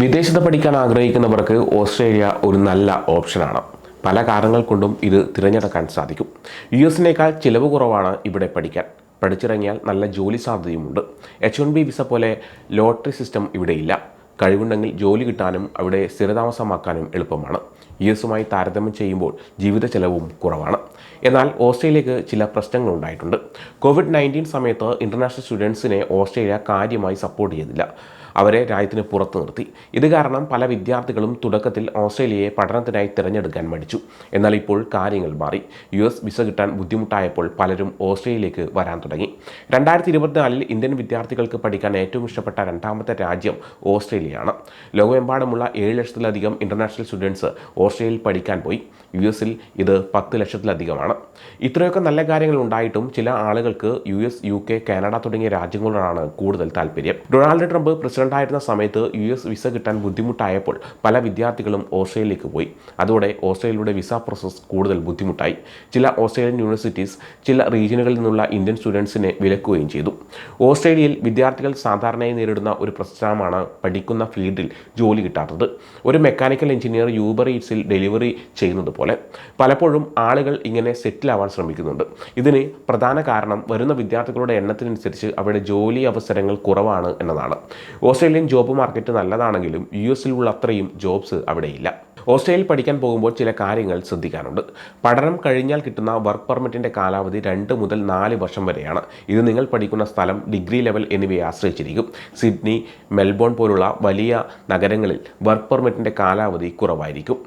വിദേശത്ത് പഠിക്കാൻ ആഗ്രഹിക്കുന്നവർക്ക് ഓസ്ട്രേലിയ ഒരു നല്ല ഓപ്ഷനാണ്. പല കാരണങ്ങൾ കൊണ്ടും ഇത് തിരഞ്ഞെടുക്കാൻ സാധിക്കും. യു എസിനേക്കാൾ ചിലവ് കുറവാണ് ഇവിടെ പഠിക്കാൻ. പഠിച്ചിറങ്ങിയാൽ നല്ല ജോലി സാധ്യതയുമുണ്ട്. എച്ച് വൺ ബി വിസ പോലെ ലോട്ടറി സിസ്റ്റം ഇവിടെയില്ല കഴിവുണ്ടെങ്കിൽ ജോലി കിട്ടാനും അവിടെ സ്ഥിരതാമസമാക്കാനും എളുപ്പമാണ്. യു എസുമായി താരതമ്യം ചെയ്യുമ്പോൾ ജീവിത ചെലവും കുറവാണ്. എന്നാൽ ഓസ്ട്രേലിയക്ക് ചില പ്രശ്നങ്ങൾ ഉണ്ടായിട്ടുണ്ട്. കോവിഡ് നയന്റീൻ സമയത്ത് ഇന്റർനാഷണൽ സ്റ്റുഡൻസിനെ ഓസ്ട്രേലിയ കാര്യമായി സപ്പോർട്ട് ചെയ്തില്ല. അവരെ രാജ്യത്തിന് പുറത്തു നിർത്തി. ഇത് കാരണം പല വിദ്യാർത്ഥികളും തുടക്കത്തിൽ ഓസ്ട്രേലിയയെ പഠനത്തിനായി തിരഞ്ഞെടുക്കാൻ മടിച്ചു. എന്നാൽ ഇപ്പോൾ കാര്യങ്ങൾ മാറി. യു എസ് വിസ കിട്ടാൻ ബുദ്ധിമുട്ടായപ്പോൾ പലരും ഓസ്ട്രേലിയയിലേക്ക് വരാൻ തുടങ്ങി. രണ്ടായിരത്തി ഇരുപത്തിനാലിൽ ഇന്ത്യൻ വിദ്യാർത്ഥികൾക്ക് പഠിക്കാൻ ഏറ്റവും ഇഷ്ടപ്പെട്ട രണ്ടാമത്തെ രാജ്യം ഓസ്ട്രേലിയയാണ്. ലോകമെമ്പാടുമുള്ള ഏഴ് ലക്ഷത്തിലധികം ഇന്റർനാഷണൽ സ്റ്റുഡൻസ് ഓസ്ട്രേലിയയിൽ പഠിക്കാൻ പോയി. യു എസിൽ ഇത് പത്ത് ലക്ഷത്തിലധികമാണ്. ഇത്രയൊക്കെ നല്ല കാര്യങ്ങൾ ഉണ്ടായിട്ടും ചില ആളുകൾക്ക് U S U K Canada തുടങ്ങിയ രാജ്യങ്ങളോടാണ് കൂടുതൽ താല്പര്യം. ഡൊണാൾഡ് ട്രംപ് പ്രസിഡന്റായിരുന്ന സമയത്ത് യു എസ് വിസ കിട്ടാൻ ബുദ്ധിമുട്ടായപ്പോൾ പല വിദ്യാർത്ഥികളും ഓസ്ട്രേലിയയിലേക്ക് പോയി. അതോടെ ഓസ്ട്രേലിയയുടെ വിസ പ്രോസസ്സ് കൂടുതൽ ബുദ്ധിമുട്ടായി. ചില ഓസ്ട്രേലിയൻ യൂണിവേഴ്സിറ്റീസ് ചില റീജിയനുകളിൽ നിന്നുള്ള ഇന്ത്യൻ സ്റ്റുഡൻസിനെ വിലക്കുകയും ചെയ്തു. ഓസ്ട്രേലിയയിൽ വിദ്യാർത്ഥികൾ സാധാരണയായി നേരിടുന്ന ഒരു പ്രശ്നമാണ് പഠിക്കുന്ന ഫീൽഡിൽ ജോലി കിട്ടാത്തത്. ഒരു മെക്കാനിക്കൽ എഞ്ചിനീയർ യൂബർ ഈറ്റ്സിൽ ഡെലിവറി ചെയ്യുന്നത് പോലെ. പലപ്പോഴും ആളുകൾ ഇങ്ങനെ സെറ്റിലാവാൻ ശ്രമിക്കുന്നുണ്ട്. ഇതിന് പ്രധാന കാരണം വരുന്ന വിദ്യാർത്ഥികളുടെ എണ്ണത്തിനനുസരിച്ച് അവരുടെ ജോലി അവസരങ്ങൾ കുറവാണ് എന്നതാണ്. ഓസ്ട്രേലിയൻ ജോബ് മാർക്കറ്റ് നല്ലതാണെങ്കിലും യു എസിലുള്ള അത്രയും ജോബ്സ് അവിടെയില്ല. ഓസ്ട്രേലിയയിൽ പഠിക്കാൻ പോകുമ്പോൾ ചില കാര്യങ്ങൾ ശ്രദ്ധിക്കാനുണ്ട്. പഠനം കഴിഞ്ഞാൽ കിട്ടുന്ന വർക്ക് പെർമിറ്റിന്റെ കാലാവധി രണ്ട് മുതൽ നാല് വർഷം വരെയാണ്. ഇത് നിങ്ങൾ പഠിക്കുന്ന സ്ഥലം ഡിഗ്രി ലെവൽ എന്നിവയെ ആശ്രയിച്ചിരിക്കും. സിഡ്നി മെൽബോൺ പോലുള്ള വലിയ നഗരങ്ങളിൽ വർക്ക് പെർമിറ്റിന്റെ കാലാവധി കുറവായിരിക്കും.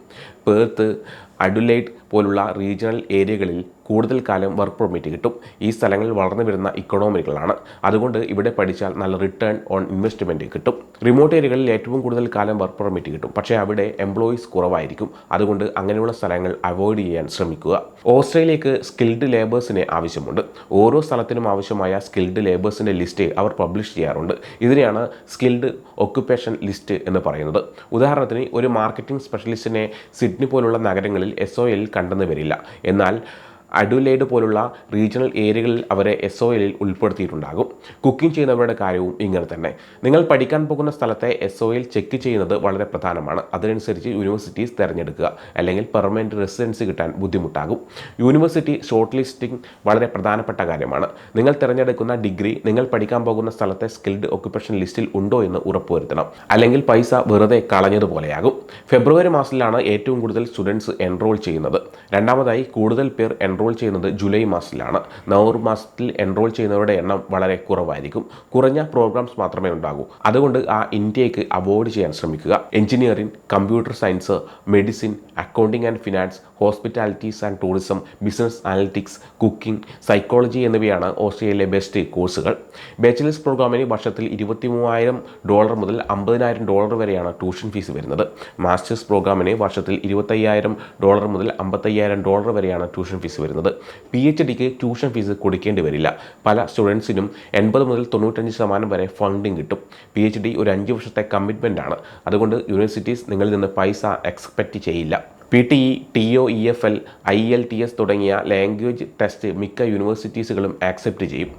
പേർത്ത് അഡുലൈറ്റ് പോലുള്ള റീജിയണൽ ഏരിയകളിൽ കൂടുതൽ കാലം വർക്ക് പെർമിറ്റ് കിട്ടും. ഈ സ്ഥലങ്ങളിൽ വളർന്നു വരുന്ന ഇക്കണോമികളാണ് അതുകൊണ്ട് ഇവിടെ പഠിച്ചാൽ നല്ല റിട്ടേൺ ഓൺ ഇൻവെസ്റ്റ്മെന്റ് കിട്ടും. റിമോട്ട് ഏരിയകളിൽ ഏറ്റവും കൂടുതൽ കാലം വർക്ക് പെർമിറ്റ് കിട്ടും. പക്ഷേ അവിടെ എംപ്ലോയീസ് കുറവായിരിക്കും. അതുകൊണ്ട് അങ്ങനെയുള്ള സ്ഥലങ്ങൾ അവോയ്ഡ് ചെയ്യാൻ ശ്രമിക്കുക. ഓസ്ട്രേലിയക്ക് സ്കിൽഡ് ലേബേഴ്സിനെ ആവശ്യമുണ്ട്. ഓരോ സ്ഥലത്തിനും ആവശ്യമായ സ്കിൽഡ് ലേബേഴ്സിന്റെ ലിസ്റ്റ് അവർ പബ്ലിഷ് ചെയ്യാറുണ്ട്. ഇതിനെയാണ് സ്കിൽഡ് ഒക്യുപ്പേഷൻ ലിസ്റ്റ് എന്ന് പറയുന്നത്. ഉദാഹരണത്തിന് ഒരു മാർക്കറ്റിംഗ് സ്പെഷ്യലിസ്റ്റിനെ സിഡ്നി പോലുള്ള നഗരങ്ങളിൽ എസ് ഒ എൽ കണ്ടെന്ന് വരില്ല. എന്നാൽ അഡുലേഡ് പോലുള്ള റീജിയണൽ ഏരിയകളിൽ അവരെ എസ് ഒ എല്ലിൽ ഉൾപ്പെടുത്തിയിട്ടുണ്ടാകും. കുക്കിംഗ് ചെയ്യുന്നവരുടെ കാര്യവും ഇങ്ങനെ തന്നെ. നിങ്ങൾ പഠിക്കാൻ പോകുന്ന സ്ഥലത്തെ എസ് ഒ എൽ ചെക്ക് ചെയ്യുന്നത് വളരെ പ്രധാനമാണ്. അതിനനുസരിച്ച് യൂണിവേഴ്സിറ്റീസ് തിരഞ്ഞെടുക്കുക. അല്ലെങ്കിൽ പെർമനന്റ് റെസിഡൻസി കിട്ടാൻ ബുദ്ധിമുട്ടാകും. യൂണിവേഴ്സിറ്റി ഷോർട്ട് ലിസ്റ്റിംഗ് വളരെ പ്രധാനപ്പെട്ട കാര്യമാണ്. നിങ്ങൾ തിരഞ്ഞെടുക്കുന്ന ഡിഗ്രി നിങ്ങൾ പഠിക്കാൻ പോകുന്ന സ്ഥലത്തെ സ്കിൽഡ് ഒക്യുപ്പേഷൻ ലിസ്റ്റിൽ ഉണ്ടോ എന്ന് ഉറപ്പുവരുത്തണം. അല്ലെങ്കിൽ പൈസ വെറുതെ കളഞ്ഞതുപോലെയാകും. ഫെബ്രുവരി മാസത്തിലാണ് ഏറ്റവും കൂടുതൽ സ്റ്റുഡൻസ് എൻറോൾ ചെയ്യുന്നത്. രണ്ടാമതായി കൂടുതൽ പേർ എൻറോൾ ചെയ്യുന്നത് ജൂലൈ മാസത്തിലാണ്. നവംബർ മാസത്തിൽ എൻറോൾ ചെയ്യുന്നവരുടെ എണ്ണം വളരെ കുറവായിരിക്കും. കുറഞ്ഞ പ്രോഗ്രാംസ് മാത്രമേ ഉണ്ടാകൂ. അതുകൊണ്ട് ആ ഇന്ത്യയ്ക്ക് അവോയ്ഡ് ചെയ്യാൻ ശ്രമിക്കുക. Engineering computer science medicine accounting and finance hospitalities and tourism business analytics cooking psychology എന്നിവയാണ് ഓസ്ട്രേലിയയിലെ ബെസ്റ്റ് കോഴ്സുകൾ ബാച്ചിലേഴ്സ് പ്രോഗ്രാമിന് വർഷത്തിൽ ഇരുപത്തി മൂവായിരം ഡോളർ മുതൽ അമ്പതിനായിരം ഡോളർ വരെയാണ് ട്യൂഷൻ ഫീസ് വരുന്നത്. മാസ്റ്റേഴ്സ് പ്രോഗ്രാമിന് വർഷത്തിൽ ഇരുപത്തയ്യായിരം ഡോളർ മുതൽ അമ്പത്തയ്യായിരം ഡോളർ വരെയാണ് ട്യൂഷൻ ഫീസ് വരുന്നത്. പി എച്ച് ഡിക്ക് ട്യൂഷൻ ഫീസ് കൊടുക്കേണ്ടി വരില്ല. പല സ്റ്റുഡൻസിനും എൺപത് മുതൽ തൊണ്ണൂറ്റഞ്ച് ശതമാനം വരെ ഫണ്ടിങ് കിട്ടും. പി എച്ച് ഡി ഒരു അഞ്ച് വർഷത്തെ കമ്മിറ്റ്മെന്റ് ആണ്. അതുകൊണ്ട് യൂണിവേഴ്സിറ്റീസ് നിങ്ങളിൽ നിന്ന് പൈസ എക്സ്പെക്റ്റ് ചെയ്യില്ല. P T E T O E F L I E L T തുടങ്ങിയ ലാംഗ്വേജ് ടെസ്റ്റ് മിക്ക യൂണിവേഴ്സിറ്റീസുകളും ആക്സെപ്റ്റ് ചെയ്യും.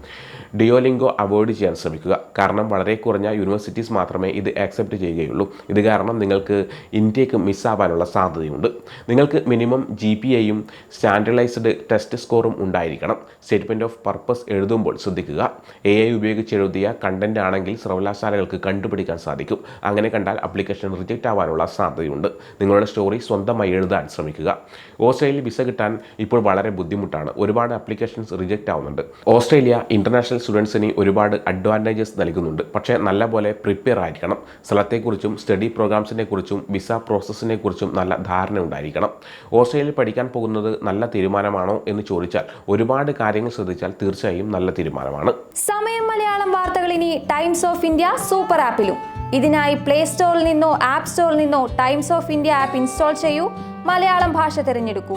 ഡിയോലിംഗോ അവോയ്ഡ് ചെയ്യാൻ ശ്രമിക്കുക. കാരണം വളരെ കുറഞ്ഞ യൂണിവേഴ്സിറ്റീസ് മാത്രമേ ഇത് ആക്സെപ്റ്റ് ചെയ്യുകയുള്ളൂ. ഇത് കാരണം നിങ്ങൾക്ക് ഇന്ത്യയ്ക്ക് മിസ്സാവാനുള്ള സാധ്യതയുണ്ട്. നിങ്ങൾക്ക് മിനിമം ജി പി ഐയും സ്റ്റാൻഡർഡൈസ്ഡ് ടെസ്റ്റ് സ്കോറും ഉണ്ടായിരിക്കണം. സ്റ്റേറ്റ്മെന്റ് ഓഫ് പർപ്പസ് എഴുതുമ്പോൾ ശ്രദ്ധിക്കുക. എ ഐ ഉപയോഗിച്ച് എഴുതിയ കണ്ടന്റ് ആണെങ്കിൽ സർവകലാശാലകൾക്ക് കണ്ടുപിടിക്കാൻ സാധിക്കും. അങ്ങനെ കണ്ടാൽ അപ്ലിക്കേഷൻ റിജക്റ്റ് ആവാനുള്ള സാധ്യതയുണ്ട്. നിങ്ങളുടെ സ്റ്റോറി സ്വന്തമായി എഴുതാൻ ശ്രമിക്കുക. ഓസ്ട്രേലിയയിൽ വിസ കിട്ടാൻ ഇപ്പോൾ വളരെ ബുദ്ധിമുട്ടാണ്. ഒരുപാട് അപ്ലിക്കേഷൻസ് റിജക്റ്റ് ആവുന്നുണ്ട്. ഓസ്ട്രേലിയ ഇന്റർനാഷണൽ സ്റ്റുഡൻസിന് ഒരുപാട് അഡ്വാന്റേജസ് നൽകുന്നുണ്ട്. പക്ഷേ നല്ലപോലെ പ്രിപ്പയർ ആയിരിക്കണം. സ്ഥലത്തെക്കുറിച്ചും സ്റ്റഡി പ്രോഗ്രാംസിനെ കുറിച്ചും വിസ പ്രോസസ്സിനെ കുറിച്ചും നല്ല ധാരണ ഉണ്ടായിരിക്കണം. ഓസ്ട്രേലിയയിൽ പഠിക്കാൻ പോകുന്നത് നല്ല തീരുമാനമാണോ എന്ന് ചോദിച്ചാൽ ഒരുപാട് കാര്യങ്ങൾ ശ്രദ്ധിച്ചാൽ തീർച്ചയായും നല്ല തീരുമാനമാണ്. സമയം മലയാളം വാർത്തകൾ ഇനി ടൈംസ് ഓഫ് ഇന്ത്യ സൂപ്പർ ആപ്പിലും ഇതിനായി പ്ലേ സ്റ്റോറിൽ നിന്നോ ആപ്പ് സ്റ്റോറിൽ നിന്നോ Times of India app install ചെയ്യൂ. മലയാളം ഭാഷ തിരഞ്ഞെടുക്കൂ.